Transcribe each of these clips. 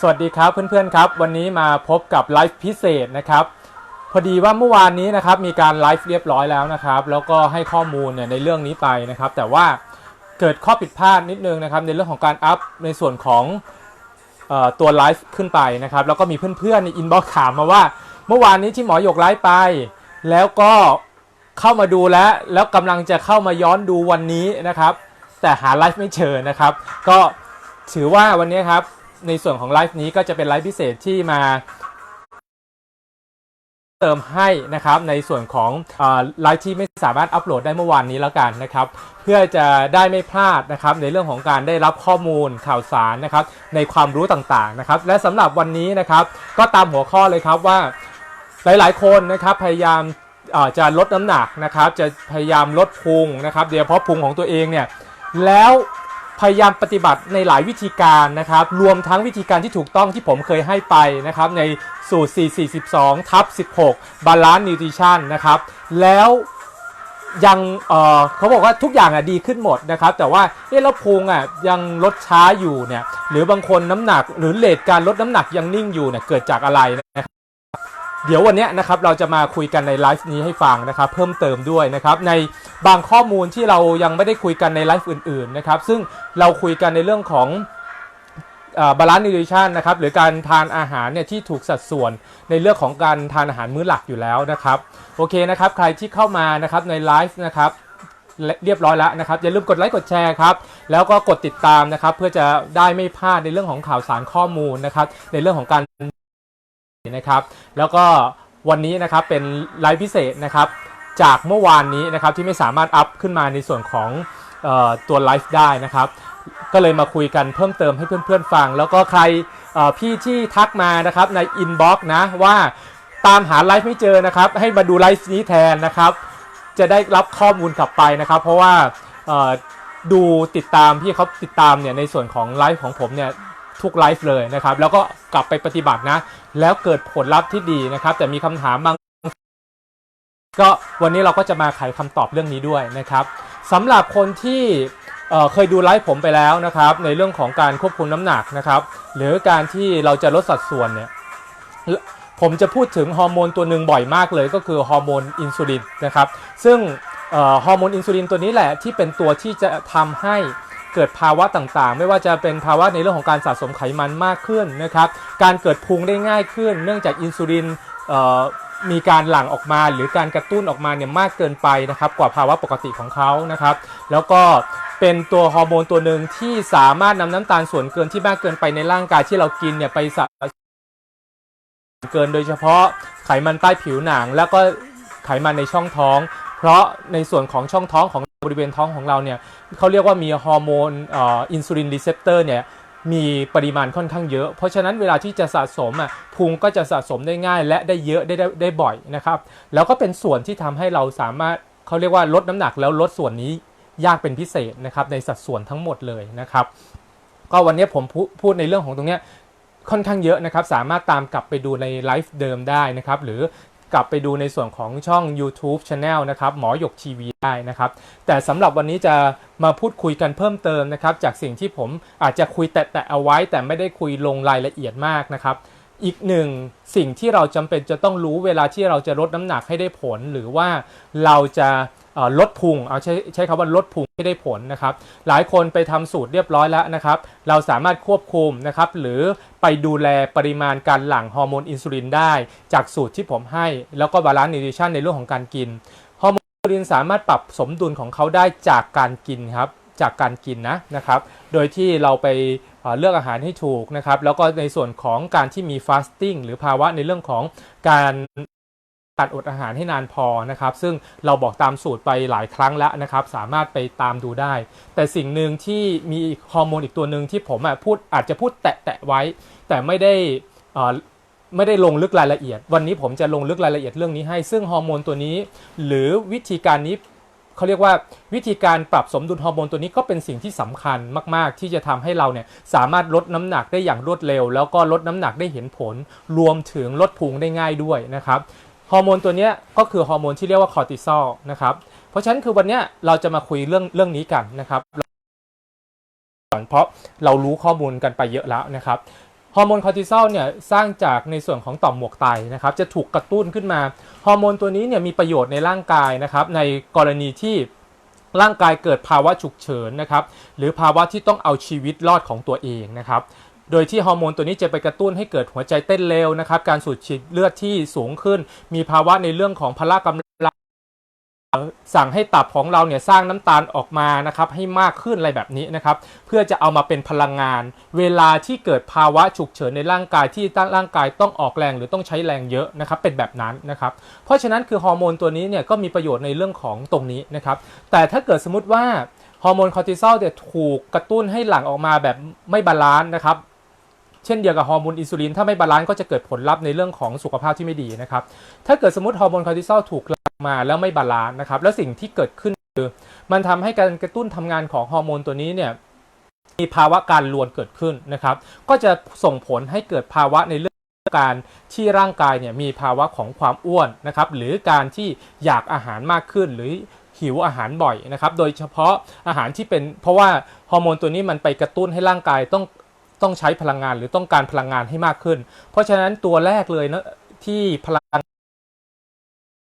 สวัสดีครับเพื่อนๆครับวันนี้มาพบกับไลฟ์พิเศษนะครับพอดีว่าเมื่อวานนี้นะครับมีการไลฟ์เรียบร้อยแล้วนะครับ แล้วก็ให้ข้อมูลเนี่ยในเรื่องนี้ไปนะครับ แต่ว่าเกิดข้อผิดพลาดนิดนึงนะครับ ในเรื่องของการอัพในส่วนของออตัวไลฟ์ขึ้นไปนะครับ แล้วก็มีเพื่อนๆในอินบ็อกซ์ถามมาว่า เมื่อวานนี้ที่หมอหยกไลฟ์ไป แล้วก็เข้ามาดูแล้ว แล้วกำลังจะเข้ามาย้อนดูวันนี้นะครับ แต่หาไลฟ์ไม่เจอนะครับ ก็ถือว่าวันนี้ครับ ในส่วนของไลฟ์นี้ก็จะเป็นไลฟ์พิเศษที่มาเติมให้นะครับในส่วนของไลฟ์ที่ไม่สามารถอัปโหลดได้เมื่อวานนี้แล้วกันนะครับเพื่อจะได้ไม่พลาดนะครับในเรื่องของการได้รับข้อมูลข่าวสารนะครับในความรู้ต่างๆนะครับและสำหรับวันนี้นะครับก็ตามหัวข้อเลยครับว่าหลายๆ คนนะครับพยายามจะลดน้ำหนักนะครับจะพยายามลดพุงนะครับโดยเฉพาะพุงของตัวเองเนี่ยแล้ว พยายามปฏิบัติในหลายวิธีการนะครับ รวมทั้งวิธีการที่ถูกต้องที่ผมเคยให้ไปนะครับในสูตร 442 ทับ 16 บาลานซ์นิวทริชั่นนะครับ แล้วยังเเขาบอกว่าทุกอย่างอะดีขึ้นหมดนะครับ แต่ว่าเอ๊ะแล้วพุงอะยังลดช้าอยู่เนี่ย หรือบางคนน้ำหนักหรือเลทการลดน้ำหนักยังนิ่งอยู่เนี่ยเกิดจากอะไรนะครับ เดี๋ยววันนี้นะครับเราจะมาคุยกันในไลฟ์นี้ให้ฟังนะครับเพิ่มเติมด้วยนะครับในบางข้อมูลที่เรายังไม่ได้คุยกันในไลฟ์อื่นๆนะครับซึ่งเราคุยกันในเรื่องของบาลานซ์นิวทริชันนะครับหรือการทานอาหารเนี่ยที่ถูกสัดส่วนในเรื่องของการทานอาหารมื้อหลักอยู่แล้วนะครับโอเคนะครับใครที่เข้ามานะครับในไลฟ์นะครับเรียบร้อยแล้วนะครับอย่าลืมกดไลค์กดแชร์ครับแล้วก็กดติดตามนะครับเพื่อจะได้ไม่พลาดในเรื่องของข่าวสารข้อมูลนะครับในเรื่องของการ นะครับ แล้วก็วันนี้นะครับเป็นไลฟ์พิเศษนะครับจากเมื่อวานนี้นะครับที่ไม่สามารถอัพขึ้นมาในส่วนของออตัวไลฟ์ได้นะครับ ก็เลยมาคุยกันเพิ่มเติมให้เพื่อนๆฟัง แล้วก็ใครพี่ที่ทักมานะครับในอินบ็อกซ์นะว่าตามหาไลฟ์ไม่เจอนะครับ ให้มาดูไลฟ์นี้แทนนะครับ จะได้รับข้อมูลกลับไปนะครับ เพราะว่าดูติดตามพี่เขาติดตามเนี่ยในส่วนของไลฟ์ของผมเนี่ย ทุกไลฟ์เลยนะครับ แล้วก็กลับไปปฏิบัตินะ แล้วเกิดผลลัพธ์ที่ดีนะครับ แต่มีคำถามบาง ก็วันนี้เราก็จะมาไขคำตอบเรื่องนี้ด้วยนะครับสำหรับคนที่เเคยดูไลฟ์ผมไปแล้วนะครับ ในเรื่องของการควบคุมน้ำหนักนะครับ หรือการที่เราจะลดสัดส่วนเนี่ยผมจะพูดถึงฮอร์โมนตัวหนึ่งบ่อยมากเลยก็คือฮอร์โมนอินซูลินนะครับ ซึ่งฮอร์โมนอินซูลินตัวนี้แหละที่เป็นตัวที่จะทำให้ เกิดภาวะต่างๆ ไม่ว่าจะเป็นภาวะในเรื่องของการสะสมไขมันมากขึ้นนะครับการเกิดพุงได้ง่ายขึ้น เนื่องจากอินซูลินมีการหลั่งออกมาหรือการกระตุ้นออกมาเนี่ยมากเกินไปนะครับกว่าภาวะปกติของเขานะครับ แล้วก็เป็นตัวฮอร์โมนตัวหนึ่งที่สามารถนำน้ำตาลส่วนเกินที่มากเกินไปในร่างกายที่เรากินเนี่ยไปสะเกินโดยเฉพาะไขมันใต้ผิวหนัง แล้วก็ไขมันในช่องท้อง เพราะในส่วนของช่องท้องของ บริเวณท้องของเราเนี่ยเขาเรียกว่ามีฮอร์โมนอินซูลินรีเซปเตอร์เนี่ยมีปริมาณค่อนข้างเยอะ เพราะฉะนั้นเวลาที่จะสะสมอะพุงก็จะสะสมได้ง่าย และได้เยอะได้ได้ได้บ่อยนะครับ แล้วก็เป็นส่วนที่ทำให้เราสามารถเขาเรียกว่าลดน้ำหนักแล้วลดส่วนนี้ยากเป็นพิเศษนะครับในสัดส่วนทั้งหมดเลยนะครับ ก็วันนี้ผมพูพูดในเรื่องของตรงเนี้ยค่อนข้างเยอะนะครับ สามารถตามกลับไปดูในไลฟ์เดิมได้นะครับ หรือ กลับไปดูในส่วนของช่อง YouTube Channel นะครับหมอหยกทีวีได้นะครับ แต่สำหรับวันนี้จะมาพูดคุยกันเพิ่มเติมนะครับ จากสิ่งที่ผมอาจจะคุยแตะๆเอาไว้ แต่ไม่ได้คุยลงรายละเอียดมากนะครับอีกหนึ่งสิ่งที่เราจำเป็นจะต้องรู้เวลาที่เราจะลดน้ำหนักให้ได้ผล หรือว่าเราจะ ลดพุงเอาใช้ใช้คำว่าลดพุงให้ได้ผลนะครับ หลายคนไปทำสูตรเรียบร้อยแล้วนะครับ เราสามารถควบคุมนะครับ หรือไปดูแลปริมาณการหลั่งฮอร์โมนอินซูลินได้ จากสูตรที่ผมให้ แล้วก็บาลานซ์นิวทริชั่นในเรื่องของการกินฮอร์โมนอินซูลินสามารถปรับสมดุลของเขาได้จากการกินครับจากการกินนะนะครับ โดยที่เราไปเลือกอาหารให้ถูกนะครับ แล้วก็ในส่วนของการที่มีฟาสติ้งหรือภาวะในเรื่องของการ การอดอาหารให้นานพอนะครับ ซึ่งเราบอกตามสูตรไปหลายครั้งแล้วนะครับ สามารถไปตามดูได้ แต่สิ่งหนึ่งที่มีฮอร์โมนอีกตัวหนึ่งที่ผมอะพูดอาจจะพูดแตะๆไว้ แต่ไม่ได้อ่ไม่ได้ลงลึกรายละเอียด วันนี้ผมจะลงลึกรายละเอียดเรื่องนี้ให้ ซึ่งฮอร์โมนตัวนี้ หรือวิธีการนี้เขาเรียกว่าวิธีการปรับสมดุลฮอร์โมนตัวนี้ก็เป็นสิ่งที่สำคัญมากๆ ที่จะทำให้เราเนี่ยสามารถลดน้ำหนักได้อย่างรวดเร็ว แล้วก็ลดน้ำหนักได้เห็นผล รวมถึงลดพุงได้ง่ายด้วยนะครับ ฮอร์โมนตัวนี้ก็คือฮอร์โมนที่เรียกว่าคอร์ติซอลนะครับ เพราะฉะนั้นคือวันนี้เราจะมาคุยเรื่องเรื่องนี้กันนะครับเพราะเรารู้ข้อมูลกันไปเยอะแล้วนะครับฮอร์โมนคอร์ติซอลเนี่ยสร้างจากในส่วนของต่อมหมวกไตนะครับจะถูกกระตุ้นขึ้นมาฮอร์โมนตัวนี้เนี่ยมีประโยชน์ในร่างกายนะครับในกรณีที่ร่างกายเกิดภาวะฉุกเฉินนะครับหรือภาวะที่ต้องเอาชีวิตรอดของตัวเองนะครับ โดยที่ฮอร์โมนตัวนี้จะไปกระตุ้นให้เกิดหัวใจเต้นเร็วนะครับ การสูบฉีดเลือดที่สูงขึ้น มีภาวะในเรื่องของพละกำลังสั่งให้ตับของเราเนี่ยสร้างน้ำตาลออกมานะครับให้มากขึ้นอะไรแบบนี้นะครับเพื่อจะเอามาเป็นพลังงาน เวลาที่เกิดภาวะฉุกเฉินในร่างกายที่ตั้งร่างกายต้องออกแรงหรือต้องใช้แรงเยอะนะครับเป็นแบบนั้นนะครับเพราะฉะนั้นคือฮอร์โมนตัวนี้เนี่ยก็มีประโยชน์ในเรื่องของตรงนี้นะครับแต่ถ้าเกิดสมมติว่าฮอร์โมนคอร์ติซอลเนี่ยถูกกระตุ้นให้หลั่งออกมาแบบไม่บาลานซ์นะครับ เช่นเดียวกับฮอร์โมนอินซูลินถ้าไม่บาลานซ์ก็จะเกิดผลลัพธ์ในเรื่องของสุขภาพที่ไม่ดีนะครับ ถ้าเกิดสมมติฮอร์โมนคอร์ติซอลถูกหลั่งมาแล้วไม่บาลานซ์นะครับ แล้วสิ่งที่เกิดขึ้นคือมันทำให้การกระตุ้นทำงานของฮอร์โมนตัวนี้เนี่ยมีภาวะการลวนเกิดขึ้นนะครับ ก็จะส่งผลให้เกิดภาวะในเรื่องการที่ร่างกายเนี่ยมีภาวะของความอ้วนนะครับหรือการที่อยากอาหารมากขึ้นหรือหิวอาหารบ่อยนะครับ โดยเฉพาะอาหารที่เป็นเพราะว่าฮอร์โมนตัวนี้มันไปกระตุ้นให้ร่างกายต้อง ต้องใช้พลังงานหรือต้องการพลังงานให้มากขึ้น เพราะฉะนั้นตัวแรกเลยนะที่พลัง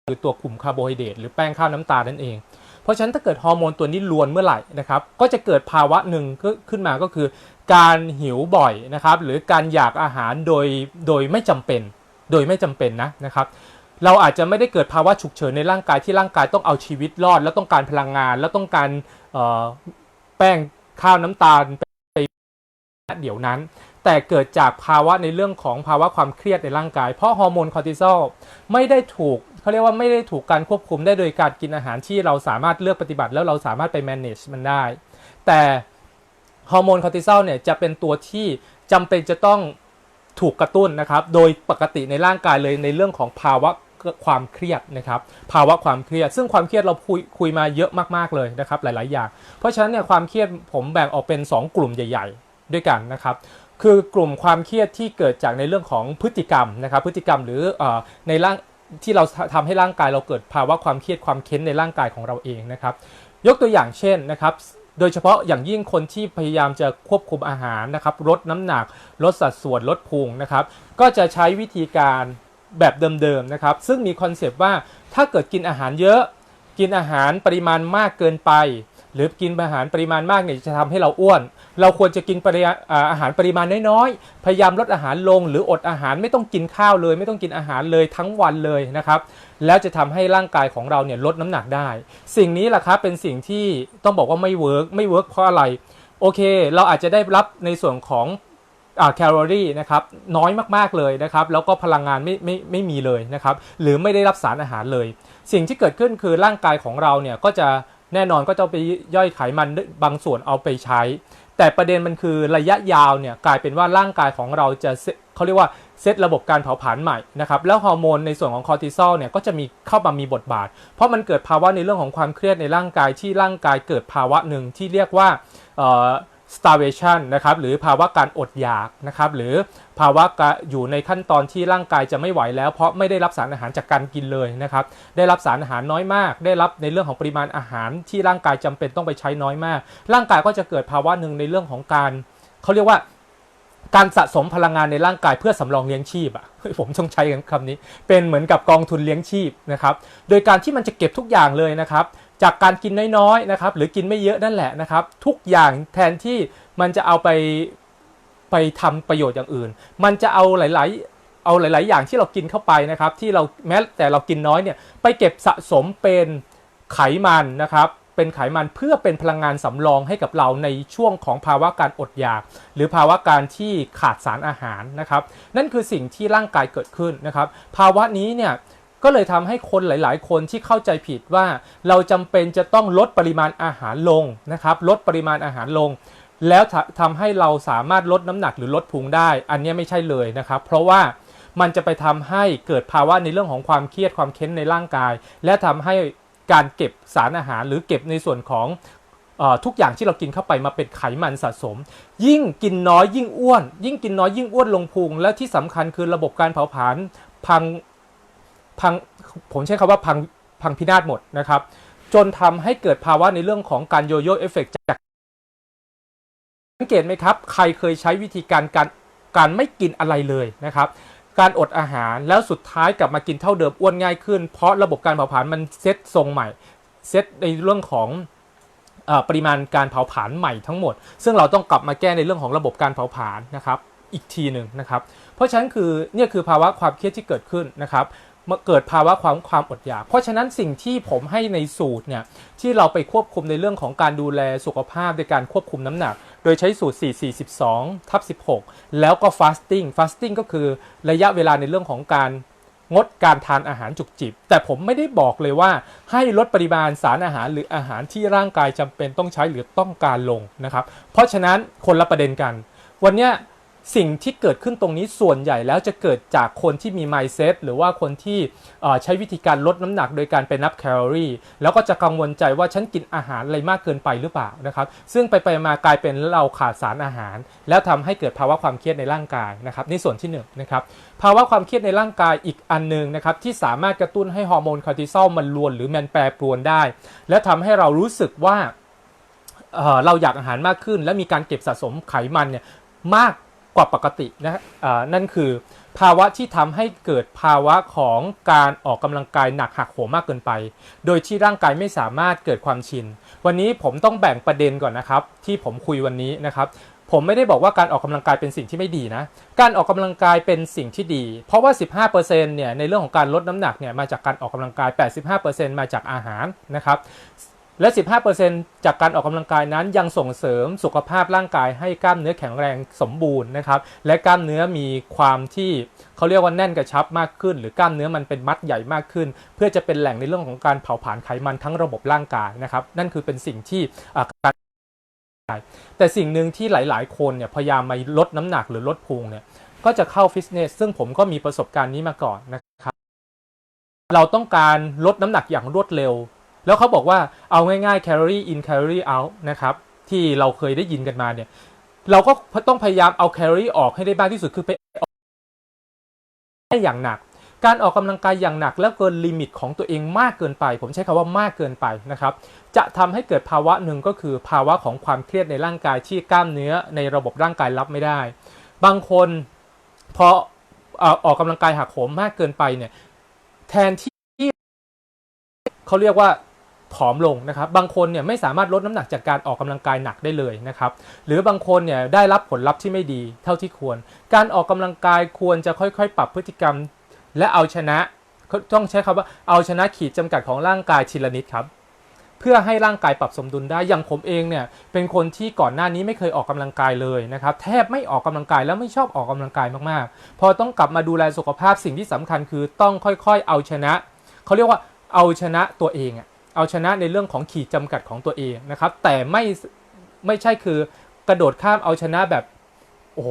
คือตัวกลุ่มคาร์โบไฮเดรตหรือแป้งข้าวน้ำตาลนั่นเอง เพราะฉะนั้นถ้าเกิดฮอร์โมนตัวนี้ลวนเมื่อไหร่นะครับ ก็จะเกิดภาวะหนึ่งก็ขึ้นมาก็คือ การหิวบ่อยนะครับ หรือการอยากอาหารโดยโดยไม่จำเป็น โดยไม่จำเป็นนะนะครับ เราอาจจะไม่ได้เกิดภาวะฉุกเฉินในร่างกายที่ร่างกายต้องเอาชีวิตรอด แล้วต้องการพลังงาน แล้วต้องการแป้งข้าวน้ำตาล เดี๋ยวนั้น แต่เกิดจากภาวะในเรื่องของภาวะความเครียดในร่างกาย เพราะฮอร์โมนคอร์ติซอลไม่ได้ถูกเขาเรียกว่าไม่ได้ถูกการควบคุมได้โดยการกินอาหารที่เราสามารถเลือกปฏิบัติแล้วเราสามารถไป manage มันได้ แต่ฮอร์โมนคอร์ติซอลเนี่ยจะเป็นตัวที่จำเป็นจะต้องถูกกระตุ้นนะครับ โดยปกติในร่างกายเลยในเรื่องของภาวะความเครียดนะครับภาวะความเครียด ซึ่งความเครียดเราคุยคุยมาเยอะมากๆเลยนะครับหลาย ๆ อย่าง เพราะฉะนั้นเนี่ยความเครียดผมแบ่งออกเป็น 2 กลุ่มใหญ่ ๆ ด้วยกันนะครับคือกลุ่มความเครียดที่เกิดจากในเรื่องของพฤติกรรมนะครับพฤติกรรมหรืออในร่างที่เราทำให้ร่างกายเราเกิดภาวะความเครียดความเค้นในร่างกายของเราเองนะครับยกตัวอย่างเช่นนะครับโดยเฉพาะอย่างยิ่งคนที่พยายามจะควบคุมอาหารนะครับลดน้ำหนักลดสัดส่วนลดพุงนะครับก็จะใช้วิธีการแบบเดิมๆนะครับซึ่งมีคอนเซปต์ว่าถ้าเกิดกินอาหารเยอะ กินอาหารปริมาณมากเกินไป หรือกินอาหารปริมาณมากเนี่ยจะทำให้เราอ้วน เราควรจะกินปริอาหารปริมาณน้อยๆ พยายามลดอาหารลง หรืออดอาหารไม่ต้องกินข้าวเลย ไม่ต้องกินอาหารเลยทั้งวันเลยนะครับ แล้วจะทำให้ร่างกายของเราเนี่ยลดน้ำหนักได้ สิ่งนี้แหละครับเป็นสิ่งที่ต้องบอกว่าไม่เวิร์กไม่เวิร์กเพราะอะไร โอเค เราอาจจะได้รับในส่วนของแคลอรี่นะครับน้อยมากๆเลยนะครับแล้วก็พลังงานไม่ไม่ไม่มีเลยนะครับหรือไม่ได้รับสารอาหารเลย สิ่งที่เกิดขึ้นคือร่างกายของเราเนี่ยก็จะ แน่นอนก็จะไปย่อยไขมันบางส่วนเอาไปใช้ แต่ประเด็นมันคือระยะยาวเนี่ยกลายเป็นว่าร่างกายของเราจะเขาเรียกว่าเซตระบบการเผาผลาญใหม่นะครับแล้วฮอร์โมนในส่วนของคอร์ติซอลเนี่ยก็จะมีเข้ามามีบทบาท เพราะมันเกิดภาวะในเรื่องของความเครียดในร่างกายที่ร่างกายเกิดภาวะหนึ่งที่เรียกว่า starvation นะครับหรือภาวะการอดอยากนะครับหรือภาวะอยู่ในขั้นตอนที่ร่างกายจะไม่ไหวแล้ว เพราะไม่ได้รับสารอาหารจากการกินเลยนะครับได้รับสารอาหารน้อยมาก ได้รับในเรื่องของปริมาณอาหารที่ร่างกายจำเป็นต้องไปใช้น้อยมาก ร่างกายก็จะเกิดภาวะหนึ่งในเรื่องของการเขาเรียกว่าการสะสมพลังงานในร่างกายเพื่อสำรองเลี้ยงชีพอะผมต้องใช้คำนี้ เป็นเหมือนกับกองทุนเลี้ยงชีพนะครับ โดยการที่มันจะเก็บทุกอย่างเลยนะครับ จากการกินน้อยๆนะครับหรือกินไม่เยอะนั่นแหละนะครับ ทุกอย่างแทนที่มันจะเอาไปไปทำประโยชน์อย่างอื่น มันจะเอาหลาย ๆ เอาหลาย ๆ อย่างที่เรากินเข้าไปนะครับ ที่เราแม้แต่เรากินน้อยเนี่ยไปเก็บสะสมเป็นไขมันนะครับเป็นไขมันเพื่อเป็นพลังงานสำรองให้กับเราในช่วงของภาวะการอดอยาก หรือภาวะการที่ขาดสารอาหารนะครับ นั่นคือสิ่งที่ร่างกายเกิดขึ้นนะครับ ภาวะนี้เนี่ย ก็เลยทำให้คนหลาย ๆ คนที่เข้าใจผิดว่าเราจำเป็นจะต้องลดปริมาณอาหารลงนะครับ ลดปริมาณอาหารลง แล้วทำทำให้เราสามารถลดน้ำหนักหรือลดพุงได้ อันนี้ไม่ใช่เลยนะครับ เพราะว่ามันจะไปทำให้เกิดภาวะในเรื่องของความเครียดความเค้นในร่างกาย และทำให้การเก็บสารอาหารหรือเก็บในส่วนของทุกอย่างที่เรากินเข้าไปมาเป็นไขมันสะสม ยิ่งกินน้อยยิ่งอ้วน ยิ่งกินน้อยยิ่งอ้วนลงพุงและที่สำคัญคือระบบการเผาผลาญพัง พังผมใช้คำว่าพังพังพินาศหมดนะครับ จนทำให้เกิดภาวะในเรื่องของการโยโย่เอฟเฟกจากสังเกตไหมครับ ใครเคยใช้วิธีการการการไม่กินอะไรเลยนะครับ การอดอาหารแล้วสุดท้ายกลับมากินเท่าเดิมอ้วนง่ายขึ้น เพราะระบบการเผาผลาญมันเซตทรงใหม่เซตในเรื่องของอปริมาณการเผาผลาญใหม่ทั้งหมด ซึ่งเราต้องกลับมาแก้ในเรื่องของระบบการเผาผลาญนะครับอีกทีหนึ่งนะครับ เพราะฉะนั้นคือเนี่ยคือภาวะความเครียดที่เกิดขึ้นนะครับ เมื่อเกิดภาวะความความอดอยาก เพราะฉะนั้นสิ่งที่ผมให้ในสูตรเนี่ยที่เราไปควบคุมในเรื่องของการดูแลสุขภาพในการควบคุมน้ำหนัก โดยใช้สูตร 442ทับ16 แล้วก็ fasting fasting ก็คือระยะเวลาในเรื่องของการงดการทานอาหารจุกจิบ แต่ผมไม่ได้บอกเลยว่าให้ลดปริมาณสารอาหารหรืออาหารที่ร่างกายจำเป็นต้องใช้หรือต้องการลงนะครับ เพราะฉะนั้นคนละประเด็นกัน วันเนี้ย สิ่งที่เกิดขึ้นตรงนี้ส่วนใหญ่แล้วจะเกิดจากคนที่มี mindset หรือว่าคนที่ใช้วิธีการลดน้ำหนักโดยการไปนับแคลอรี่แล้วก็จะกังวลใจว่าฉันกินอาหารอะไรมากเกินไปหรือเปล่านะครับ ซึ่งไปไปมากลายเป็นเราขาดสารอาหาร แล้วทำให้เกิดภาวะความเครียดในร่างกายนะครับนี่ส่วนที่หนึ่งนะครับภาวะความเครียดในร่างกายอีกอันหนึงนะครับที่สามารถกระตุ้นให้ฮอร์โมนคอร์ติซอลมันรวนหรือมันแปรปรวนได้ และทำให้เรารู้สึกว่าเเราอยากอาหารมากขึ้น และมีการเก็บสะสมไขมันเนี่ยมาก ว่าปกตินะเอ่อนั่นคือภาวะที่ทำให้เกิดภาวะของการออกกำลังกายหนักหักโหมมากเกินไป โดยที่ร่างกายไม่สามารถเกิดความชิน วันนี้ผมต้องแบ่งประเด็นก่อนนะครับ ที่ผมคุยวันนี้นะครับ ผมไม่ได้บอกว่าการออกกำลังกายเป็นสิ่งที่ไม่ดีนะ การออกกำลังกายเป็นสิ่งที่ดี เพราะว่า 15%เนี่ยในเรื่องของการลดน้ำหนักเนี่ยมาจากการออกกำลังกาย 85%มาจากอาหารนะครับ และ 15%จากการออกกำลังกายนั้นยังส่งเสริมสุขภาพร่างกายให้กล้ามเนื้อแข็งแรงสมบูรณ์นะครับ และกล้ามเนื้อมีความที่เขาเรียกว่าแน่นกระชับมากขึ้น หรือกล้ามเนื้อมันเป็นมัดใหญ่มากขึ้น เพื่อจะเป็นแหล่งในเรื่องของการเผาผลาญไขมันทั้งระบบร่างกายนะครับ นั่นคือเป็นสิ่งที่การแต่สิ่งหนึ่งที่หลาย ๆ คนเนี่ยพยายามมาลดน้ำหนักหรือลดพุงเนี่ยก็จะเข้าฟิตเนสซึ่งผมก็มีประสบการณ์นี้มาก่อนนะครับ เราต้องการลดน้ำหนักอย่างรวดเร็ว แล้วเขาบอกว่าเอาง่ายๆ calorie in calorie out นะครับ ที่เราเคยได้ยินกันมาเนี่ย เราก็ต้องพยายามเอาแคลอรี่ออกให้ได้มากที่สุดคือไปออกให้อย่างหนัก การออกกำลังกายอย่างหนักแล้วเกินลิมิตของตัวเองมากเกินไป ผมใช้คำว่ามากเกินไปนะครับ จะทำให้เกิดภาวะหนึ่งก็คือภาวะของความเครียดในร่างกายที่กล้ามเนื้อในระบบร่างกายรับไม่ได้ บางคนพอออออกกำลังกายหักโหมมากเกินไปเนี่ยแทนที่เขาเรียกว่า ผอมลงนะครับบางคนเนี่ยไม่สามารถลดน้ำหนักจากการออกกำลังกายหนักได้เลยนะครับหรือบางคนเนี่ยได้รับผลลัพธ์ที่ไม่ดีเท่าที่ควร การออกกำลังกายควรจะค่อยๆ ปรับพฤติกรรม และเอาชนะต้องใช้คำว่าเอาชนะขีดจำกัดของร่างกายทีละนิดครับเพื่อให้ร่างกายปรับสมดุลได้ อย่างผมเองเนี่ยเป็นคนที่ก่อนหน้านี้ไม่เคยออกกำลังกายเลยนะครับแทบไม่ออกกำลังกายแล้วไม่ชอบออกกำลังกายมากๆ พอต้องกลับมาดูแลสุขภาพสิ่งที่สำคัญคือต้องค่อยๆ เอาชนะ เขาเรียกว่าเอาชนะตัวเองอะ เอาชนะในเรื่องของขีดจำกัดของตัวเองนะครับ แต่ไม่ไม่ใช่คือกระโดดข้ามเอาชนะแบบโอ้โห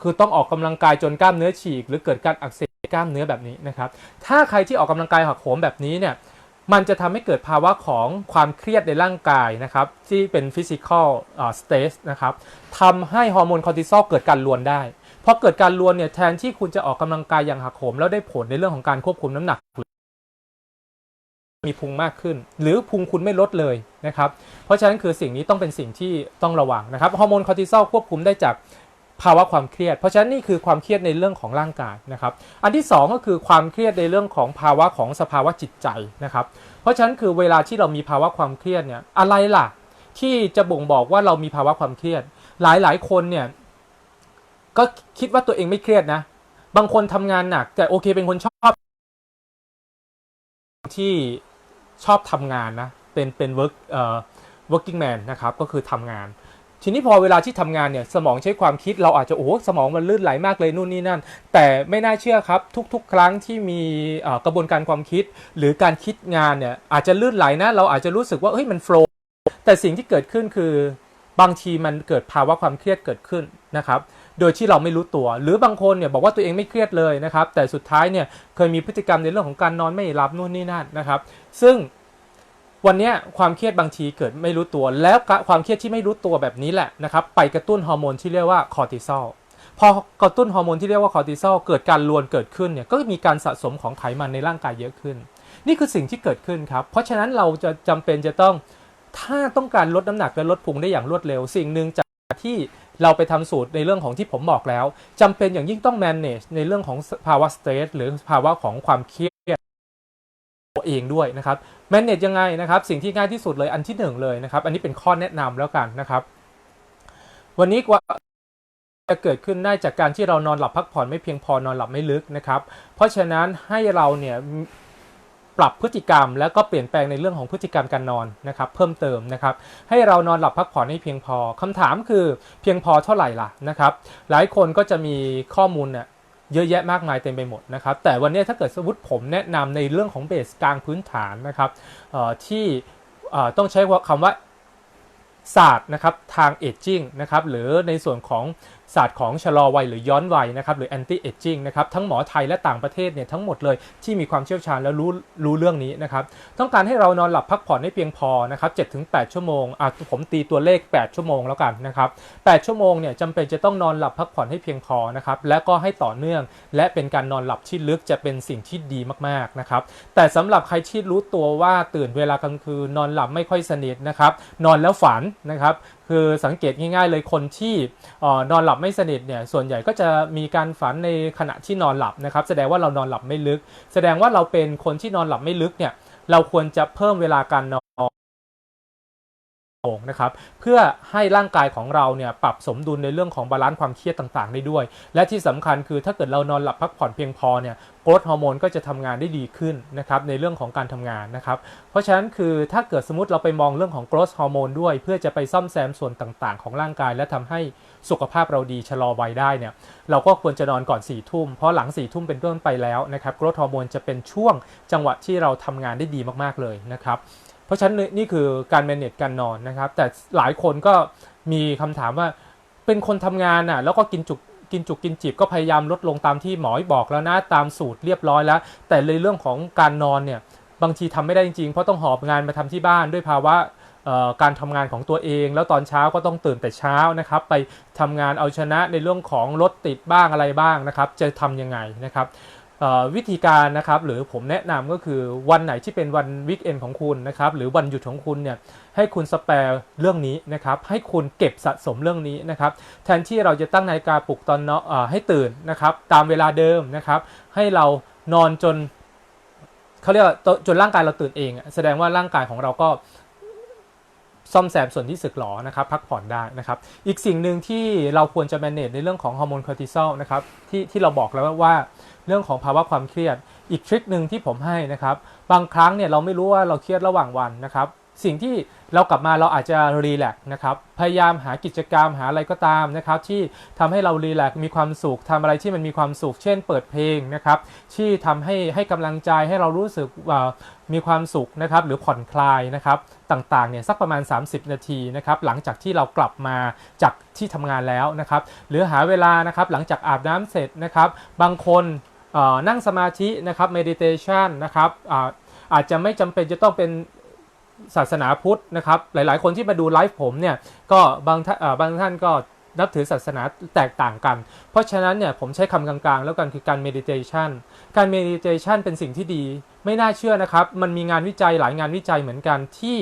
คือต้องออกกำลังกายจนกล้ามเนื้อฉีก หรือเกิดการอักเสบกล้ามเนื้อแบบนี้นะครับ ถ้าใครที่ออกกำลังกายหักโหมแบบนี้เนี่ยมันจะทำให้เกิดภาวะของความเครียดในร่างกายนะครับ ที่เป็น physical uh, stress นะครับทำให้ฮอร์โมนคอร์ติซอลเกิดการลวนได้พอเกิดการลวนเนี่ยแทนที่คุณจะออกกำลังกายอย่างหักโหมแล้วได้ผลในเรื่องของการควบคุมน้ำหนัก มีพุงมากขึ้น หรือพุงคุณไม่ลดเลยนะครับ เพราะฉะนั้นคือสิ่งนี้ต้องเป็นสิ่งที่ต้องระวังนะครับฮอร์โมนคอร์ติซอลควบคุมได้จากภาวะความเครียด เพราะฉะนั้นนี่คือความเครียดในเรื่องของร่างกายนะครับ อันที่สองก็คือความเครียดในเรื่องของภาวะของสภาวะจิตใจนะครับ เพราะฉะนั้นคือเวลาที่เรามีภาวะความเครียดเนี่ยอะไรล่ะ ที่จะบ่งบอกว่าเรามีภาวะความเครียด หลายหลายๆคนเนี่ยก็คิดว่าตัวเองไม่เครียดนะ บางคนทำงานหนัก แต่โอเคเป็นคนชอบที่ ชอบทำงานนะ เป็นเป็น work เอ่อ working man นะครับ ก็คือทำงาน ทีนี้พอเวลาที่ทำงานเนี่ยสมองใช้ความคิดเราอาจจะโอ้สมองมันลื่นไหลมากเลยนู่นนี่นั่น แต่ไม่น่าเชื่อครับทุก ๆ ครั้งที่มีกระบวนการความคิด หรือการคิดงานเนี่ยอาจจะลื่นไหลนะ เราอาจจะรู้สึกว่าเฮ้ยมันโฟล์แต่สิ่งที่เกิดขึ้นคือบางทีมันเกิดภาวะความเครียดเกิดขึ้นนะครับ โดยที่เราไม่รู้ตัว หรือบางคนเนี่ยบอกว่าตัวเองไม่เครียดเลยนะครับแต่สุดท้ายเนี่ยเคยมีพฤติกรรมในเรื่องของการนอนไม่หลับนู่นนี่นั่นนะครับ ซึ่งวันนี้ความเครียดบางทีเกิดไม่รู้ตัว แล้วความเครียดที่ไม่รู้ตัวแบบนี้แหละนะครับไปกระตุ้นฮอร์โมนที่เรียกว่าคอร์ติซอลพอกระตุ้นฮอร์โมนที่เรียกว่าคอร์ติซอลเกิดการรวนเกิดขึ้นเนี่ยก็มีการสะสมของไขมันในร่างกายเยอะขึ้น นี่คือสิ่งที่เกิดขึ้นครับเพราะฉะนั้นเราจะจำเป็นจะต้องถ้าต้องการลดน้ำหนักและลดพุงได้อย่างรวดเร็วสิ่งหนึ่งจะ ที่เราไปทำสูตรในเรื่องของที่ผมบอกแล้วจำเป็นอย่างยิ่งต้อง manage ในเรื่องของภาวะ stress หรือภาวะของความเครียดตัวเองด้วยนะครับ manage ยังไงนะครับ สิ่งที่ง่ายที่สุดเลยอันที่หนึ่งเลยนะครับ อันนี้เป็นข้อแนะนำแล้วกันนะครับ วันนี้กว่าจะเกิดขึ้นได้จากการที่เรานอนหลับพักผ่อนไม่เพียงพอนอนหลับไม่ลึกนะครับ เพราะฉะนั้นให้เราเนี่ย ปรับพฤติกรรม แล้วก็เปลี่ยนแปลงในเรื่องของพฤติกรรมการนอนนะครับเพิ่มเติมนะครับให้เรานอนหลับพักผ่อนให้เพียงพอคำถามคือเพียงพอเท่าไหร่ล่ะนะครับหลายคนก็จะมีข้อมูลเนี่ยเยอะแยะมากมายเต็มไปหมดนะครับแต่วันนี้ถ้าเกิดสมมติผมแนะนำในเรื่องของเบสกลางพื้นฐานนะครับที่ต้องใช้คำว่าศาสตร์นะครับทางเอจจิ้งนะครับหรือในส่วนของ ศาสตร์ของชะลอวัยหรือย้อนวัยนะครับหรือ anti aging นะครับทั้งหมอไทยและต่างประเทศเนี่ยทั้งหมดเลยที่มีความเชี่ยวชาญและรู้รู้เรื่องนี้นะครับต้องการให้เรานอนหลับพักผ่อนให้เพียงพอนะครับ7-8 ชั่วโมงอะผมตีตัวเลข 8 ชั่วโมงแล้วกันนะครับ8ชั่วโมงเนี่ยจำเป็นจะต้องนอนหลับพักผ่อนให้เพียงพอนะครับและก็ให้ต่อเนื่อง และเป็นการนอนหลับที่ลึกจะเป็นสิ่งที่ดีมากๆนะครับแต่สำหรับใครที่รู้ตัวว่าตื่นเวลากลางคืนนอนหลับไม่ค่อยสนิทนะครับนอนแล้วฝันนะครับคือสังเกตง่ายๆเลยคนที่นอนหลับไม่สนิทเนี่ยส่วนใหญ่ก็จะมีการฝันในขณะที่นอนหลับนะครับแสดงว่าเรานอนหลับไม่ลึก แสดงว่าเราเป็นคนที่นอนหลับไม่ลึกเนี่ยเราควรจะเพิ่มเวลาการนอน นะครับเพื่อให้ร่างกายของเราเนี่ยปรับสมดุลในเรื่องของบาลานซ์ความเครียดต่างๆ ได้ด้วย และที่สำคัญคือถ้าเกิดเรานอนหลับพักผ่อนเพียงพอเนี่ยโกรทฮอร์โมนก็จะทำงานได้ดีขึ้นนะครับในเรื่องของการทำงานนะครับเพราะฉะนั้นคือถ้าเกิดสมมติเราไปมองเรื่องของโกรทฮอร์โมนด้วย เพื่อจะไปซ่อมแซมส่วนต่างๆ ของร่างกาย และทำให้สุขภาพเราดีชะลอวัยได้เนี่ยเราก็ควรจะนอนก่อน4ี่ทุ่มเพราะหลัง4ี่ทุ่มเป็นต้นไปแล้วนะครับโกรทฮอร์โมนจะเป็นช่วงจังหวะที่เราทำงานได้ดีมากๆเลยนะครับ เพราะฉะนั้นนี่คือการ manage การนอนนะครับ แต่หลายคนก็มีคำถามว่าเป็นคนทำงานน่ะแล้วก็กินจุกกินจุกกินจิบก็พยายามลดลงตามที่หมอบอกแล้วนะตามสูตรเรียบร้อยแล้ว แต่ในเรื่องของการนอนเนี่ยบางทีทำไม่ได้จริงๆ เพราะต้องหอบงานมาทำที่บ้านด้วยภาวะการทำงานของตัวเอง แล้วตอนเช้าก็ต้องตื่นแต่เช้านะครับ ไปทำงานเอาชนะในเรื่องของรถติดบ้างอะไรบ้างนะครับ จะทำยังไงนะครับ วิธีการนะครับหรือผมแนะนำก็คือวันไหนที่เป็นวันวิกเอนของคุณนะครับหรือวันหยุดของคุณเนี่ยให้คุณสแปร์เรื่องนี้นะครับให้คุณเก็บสะสมเรื่องนี้นะครับแทนที่เราจะตั้งนาฬิกาปลุกตอนเนาะให้ตื่นนะครับตามเวลาเดิมนะครับให้เรานอนจนเขาเรียกว่าจนร่างกายเราตื่นเอง แสดงว่าร่างกายของเราก็ ซ่อมแซมส่วนที่สึกหรอนะครับพักผ่อนได้นะครับ อีกสิ่งหนึ่งที่เราควรจะ manage ในเรื่องของฮอร์โมนคอร์ติซอลนะครับที่ที่เราบอกแล้วว่าเรื่องของภาวะความเครียด อีกทริคหนึ่งที่ผมให้นะครับ บางครั้งเนี่ยเราไม่รู้ว่าเราเครียดระหว่างวันนะครับ สิ่งที่เรากลับมาเราอาจจะรีแลกซ์นะครับพยายามหากิจกรรมหาอะไรก็ตามนะครับที่ทำให้เรารีแลกซ์มีความสุขทำอะไรที่มันมีความสุข เช่น เปิดเพลงนะครับที่ทำให้ให้กำลังใจให้เรารู้สึกมีความสุขนะครับหรือผ่อนคลายนะครับต่างๆเนี่ยสักประมาณ 30 นาทีนะครับหลังจากที่เรากลับมาจากที่ทำงานแล้วนะครับหรือหาเวลานะครับหลังจากอาบน้ำเสร็จนะครับบางคนนั่งสมาธินะครับ meditation นะครับอาอาจจะไม่จำเป็นจะต้องเป็น ศาสนาพุทธนะครับ หลาย ๆ คนที่มาดูไลฟ์ผมเนี่ยก็บางท่านบางท่านก็นับถือศาสนาแตกต่างกัน เพราะฉะนั้นเนี่ยผมใช้คำกลางๆ แล้วกันคือการ meditation การ meditation เป็นสิ่งที่ดี ไม่น่าเชื่อนะครับ มันมีงานวิจัยหลายงานวิจัยเหมือนกันที่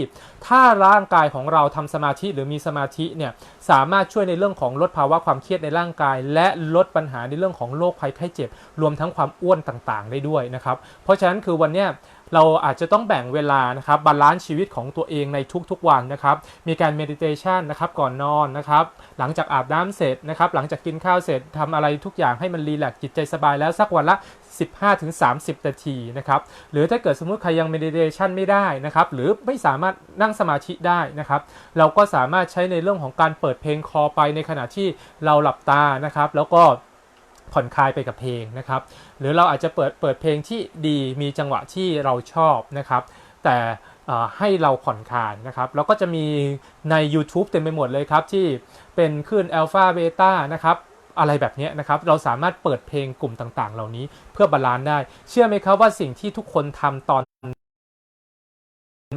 ถ้าร่างกายของเราทำสมาธิหรือมีสมาธิเนี่ยสามารถช่วยในเรื่องของลดภาวะความเครียดในร่างกาย และลดปัญหาในเรื่องของโรคภัยไข้เจ็บ รวมทั้งความอ้วนต่างๆ ได้ด้วยนะครับ เพราะฉะนั้นคือวันเนี้ย เราอาจจะต้องแบ่งเวลานะครับบาลานซ์ชีวิตของตัวเองในทุกๆวันนะครับ มีการ meditation นะครับก่อนนอนนะครับ หลังจากอาบน้ำเสร็จนะครับ หลังจากกินข้าวเสร็จทำอะไรทุกอย่างให้มันรีแลกซ์จิตใจสบายแล้วสักวันละ 15-30 นาทีนะครับ หรือถ้าเกิดสมมุติใครยัง meditation ไม่ได้นะครับ หรือไม่สามารถนั่งสมาธิได้นะครับ เราก็สามารถใช้ในเรื่องของการเปิดเพลงคอไปในขณะที่เราหลับตานะครับ แล้วก็ ผ่อนคลายไปกับเพลงนะครับ หรือเราอาจจะเปิดเปิดเพลงที่ดีมีจังหวะที่เราชอบนะครับ แต่ให้เราผ่อนคลายนะครับ แล้วก็จะมีใน YouTube เต็มไปหมดเลยครับ ที่เป็นคลื่นอัลฟาเบต้านะครับอะไรแบบนี้นะครับ เราสามารถเปิดเพลงกลุ่มต่างๆ เหล่านี้เพื่อบาลานซ์ได้ เชื่อไหมครับว่าสิ่งที่ทุกคนทำตอน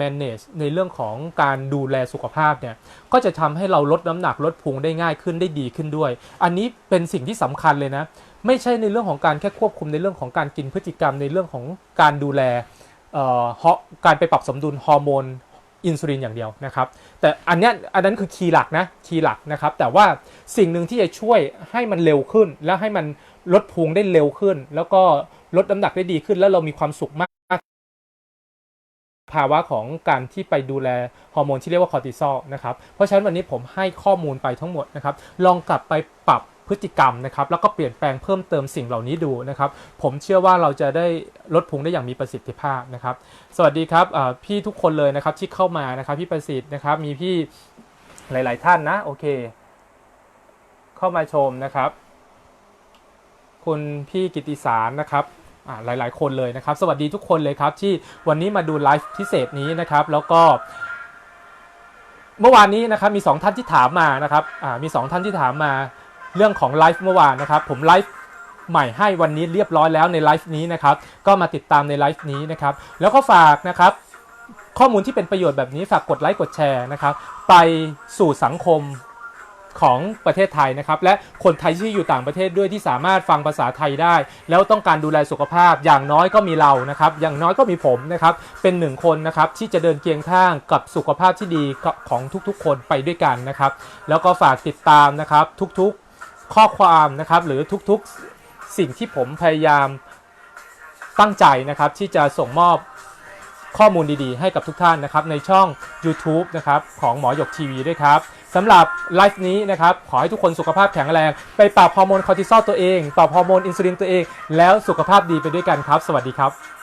manage ในเรื่องของการดูแลสุขภาพเนี่ยก็จะทำให้เราลดน้ำหนักลดพุงได้ง่ายขึ้นได้ดีขึ้นด้วย อันนี้เป็นสิ่งที่สำคัญเลยนะ ไม่ใช่ในเรื่องของการแค่ควบคุมในเรื่องของการกินพฤติกรรมในเรื่องของการดูแลเอ่อการไปปรับสมดุลฮอร์โมนอินซูลินอย่างเดียวนะครับ แต่อันนี้อันนั้นคือคีย์หลักนะคีย์หลักนะครับ แต่ว่าสิ่งหนึ่งที่จะช่วยให้มันเร็วขึ้น แล้วให้มันลดพุงได้เร็วขึ้น แล้วก็ลดน้ำหนักได้ดีขึ้น แล้วเรามีความสุขมาก ภาวะของการที่ไปดูแลฮอร์โมนที่เรียกว่าคอร์ติซอลนะครับ เพราะฉะนั้นวันนี้ผมให้ข้อมูลไปทั้งหมดนะครับ ลองกลับไปปรับพฤติกรรมนะครับ แล้วก็เปลี่ยนแปลงเพิ่มเติมสิ่งเหล่านี้ดูนะครับ ผมเชื่อว่าเราจะได้ลดพุงได้อย่างมีประสิทธิภาพนะครับ สวัสดีครับพี่ทุกคนเลยนะครับที่เข้ามานะครับพี่ประสิทธิ์นะครับ มีพี่หลาย ๆ ท่านนะโอเค เข้ามาชมนะครับ คุณพี่กิติสารนะครับ หลาย ๆ คนเลยนะครับ สวัสดีทุกคนเลยครับ ที่วันนี้มาดูไลฟ์พิเศษนี้นะครับ แล้วก็ เมื่อวานนี้นะครับมี 2 ท่านที่ถามมานะครับมี 2 ท่านที่ถามมาเรื่องของไลฟ์เมื่อวานนะครับ ผมไลฟ์ใหม่ให้วันนี้เรียบร้อยแล้วในไลฟ์นี้นะครับ ก็มาติดตามในไลฟ์นี้นะครับ แล้วก็ฝากนะครับ ข้อมูลที่เป็นประโยชน์แบบนี้ฝากกดไลค์กดแชร์นะครับ ไปสู่สังคม ของประเทศไทยนะครับ และคนไทยที่อยู่ต่างประเทศด้วยที่สามารถฟังภาษาไทยได้ แล้วต้องการดูแลสุขภาพอย่างน้อยก็มีเรานะครับ อย่างน้อยก็มีผมนะครับ เป็นหนึ่งคนนะครับที่จะเดินเคียงข้างกับสุขภาพที่ดีของทุกๆ คนไปด้วยกันนะครับ แล้วก็ฝากติดตามนะครับทุกๆข้อความนะครับ หรือทุกๆสิ่งที่ผมพยายามตั้งใจนะครับที่จะส่งมอบข้อมูลดีๆ ให้กับทุกท่านนะครับในช่อง YouTube นะครับของหมอหยกทีวีด้วยครับ สำหรับไลฟ์นี้นะครับ ขอให้ทุกคนสุขภาพแข็งแรง ไปปรับฮอร์โมนคอร์ติซอลตัวเอง ปรับฮอร์โมนอินซูลินตัวเอง แล้วสุขภาพดีไปด้วยกันครับ สวัสดีครับ